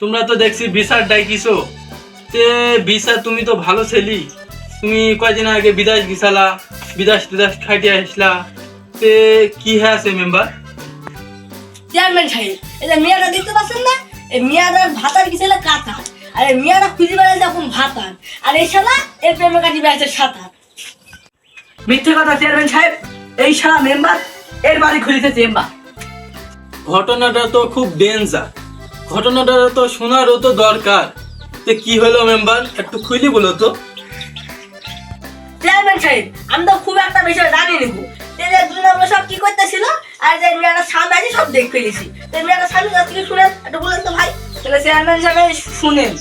তোমরা তো দেখছি বিসার ডাইকিছো। তে বিসা তুমি তো ভালো ছেলি। তুমি কয়দিন আগে বিদেশ গেছালা বিদেশ টিদেশ খাইতে আসলা। তে কি হ্যাঁ আছে মেম্বার চেয়ারম্যান সাহেব এই যে মেয়েটা দেখতে পাচ্ছেন না? এই মেয়েটার ভাতার কি ছিল কাতার। আর এই মেয়েটা খুঁজে বেড়াচ্ছে এখন ভাতার। আর এই শালা এর প্রেমে কাটি বেড়াচ্ছে সাঁতার। মিথ্যে কথা চেয়ারম্যান সাহেব। এই শালা মেম্বার এর বাড়ি খুলিতে চেম্বার। ঘটনাটা তো খুব ডেঞ্জার ঘটনাটা তো শোনারও তো দরকার। তে কি হলো মেম্বার একটু খুলি বলো তো। চেয়ারম্যান সাহেব আমি তো খুব একটা বিষয় জানি নিবো যে দুই নম্বর সব কি করতেছিল? আর যে মেয়েটা সামনে আছে সব দেখ ফেলেছি। তো মেয়েটা সামনে কাছ থেকে শুনেন একটু বলেন তো ভাই। তাহলে চেয়ারম্যান সাহেব শুনেন।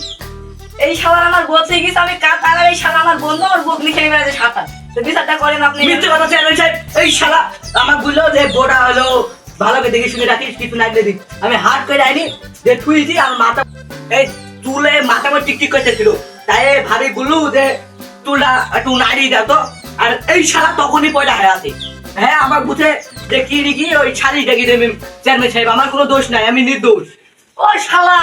এই শালা আমার বলতে গেছে আমি কাতার আর এই শালা আমার বন্ধু আমার বুক লিখে বেড়াচ্ছে সাঁতার। তো বিচারটা করেন আপনি। মিথ্যে কথা চেয়ারম্যান সাহেব। এই শালা আমার বলল যে বোটা হলো ভালো করে দেখে শুনে রাখিস কিছু লাগলে দিন আমি হাত করে আইনি যে থুইছি আর মাথা এই চুলে মাথা আমার টিকটিক করতেছিল তাই ভাবি বললু যে চুলটা একটু নাড়িয়ে দাও তো। আর এই শালা তখনই পয়লা আছে। হ্যাঁ আমার বুঝে যে কি নাকি ওই ছাড়ি ডেকে দেবেন চেয়ারম্যান সাহেব আমার কোনো দোষ নাই আমি নির্দোষ। ও শালা!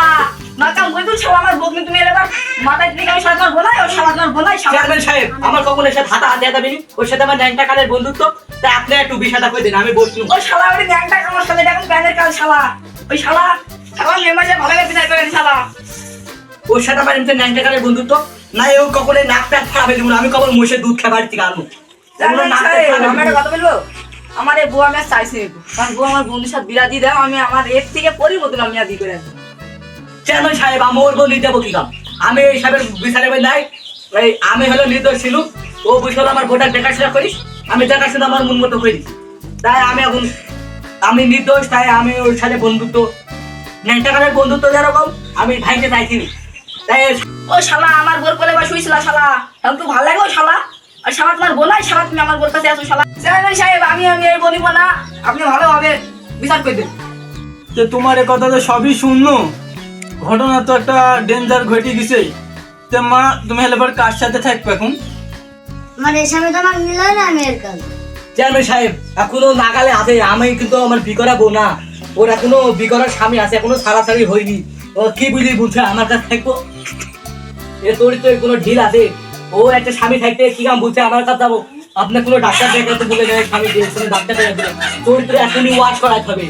মাকাম কই তুই শালা আমার বকনি তুমি এবার মাথায় থেকে আমি শালা তোমার বোনাই ও শালা তোমার বোনাই চেয়ারম্যান সাহেব আমার কখন এসে হাতা হাতে যাবে ওর সাথে আমার ন্যাংটা কালের বন্ধুত্ব তাই আপনি একটু বিষয়টা করে দিন আমি বসলুম ও শালা ওই গ্যাংটা আমার সাথে দেখুন প্যানের কাজ শালা। ওই শালা শালা মেম্বার যে ভালো বিচার করেন শালা ওর সাথে আমার এমনি ন্যাংটা কালের বন্ধুত্ব। না ও কখনো নাক প্যাট খারাপ দিব আমি কখন মোষের দুধ খাবার থেকে আনব। চেয়ারম্যান সাহেব, আমি একটা কথা বলব? আমার এই বউ আমি আর চাইছি কারণ বউ আমার বন্ধুর সাথে বিরা দিয়ে দেয় আমি আমার এর থেকে পরিবর্তন আমি আর করে আনব। সাহেব আমি ওর বলি দেবো কি আমি এই সাহেবের বিচারে নাই। এই আমি হলো নির্দোষ ছিল ও বুঝলো আমার গোটা দেখাশোনা করিস। আমি দেখাশোনা আমার মন মতো করিস তাই আমি এখন আমি নির্দোষ তাই আমি ওর সাথে বন্ধুত্ব কালের বন্ধুত্ব যেরকম আমি ভাইকে চাইছি না। তাই ও শালা আমার বোর কোলে বা শুইছিল শালা। তো ভালো লাগে ও শালা। আর শালা তোমার বোনাই শালা তুমি আমার বোর কাছে আসো শালা। চেয়ারম্যান সাহেব আমি আমি এই বলিব না। আপনি ভালোভাবে বিচার করে দেন। তে তোমার এ কথা তো সবই শুনলো। ঘটনা তো একটা ডেঞ্জার ঘটে গেছে। তে মা তুমি হলে এবার কার সাথে থাকবে এখন? আমার এর সামনে তো আমার নিল না আমি এর চেয়ারম্যান সাহেব এখনও নাগালে আছে। আমি কিন্তু আমার বিকরা বউ না। ওর এখনও বিকরার স্বামী আছে, এখনও ছাড়াছাড়ি হয়নি। ও কি বুঝলি বলছে? আমার কাছে থাকব। এ তোর তো কোনো ঢিল আছে। ও একটা স্বামী থাকতে কি কাম বলছে? আমার কাছে যাব। আপনার কোনো ডাক্তার দেখাতে বলে দেয়, স্বামী দিয়ে কোনো ডাক্তার দেখাতে তোর তো এখনই ওয়াশ করাতে হবে।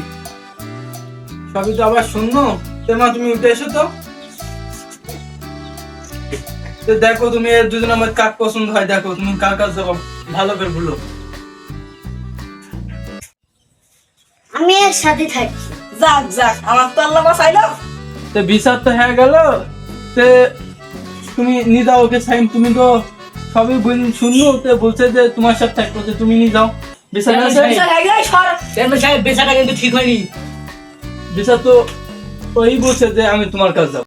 সবই তো আবার শুনলো তে তুমি উঠে এসো তো। দেখো, তুমি দুজন আমার কাক পছন্দ হয়? দেখো, তুমি কার কাছে ভালো করে বলো। আমি এর সাথে থাকি। যাক যাক আমার তো আল্লাহ বাঁচাইলো। তো বিচার তো হয়ে গেল। তে তুমি নিয়ে যাও ওকে সাইন তুমি তো সবই বল- শুনলো তে বলছে যে তোমার সাথে থাকব তো তুমি নিয়ে যাও। বিচার না? সাহেব। বিচার একলাই সর। চেয়ারম্যান সাহেব বেচাটা কিন্তু ঠিক হয়নি। বিচার তো ওই বলছে যে আমি তোমার কাছে যাব।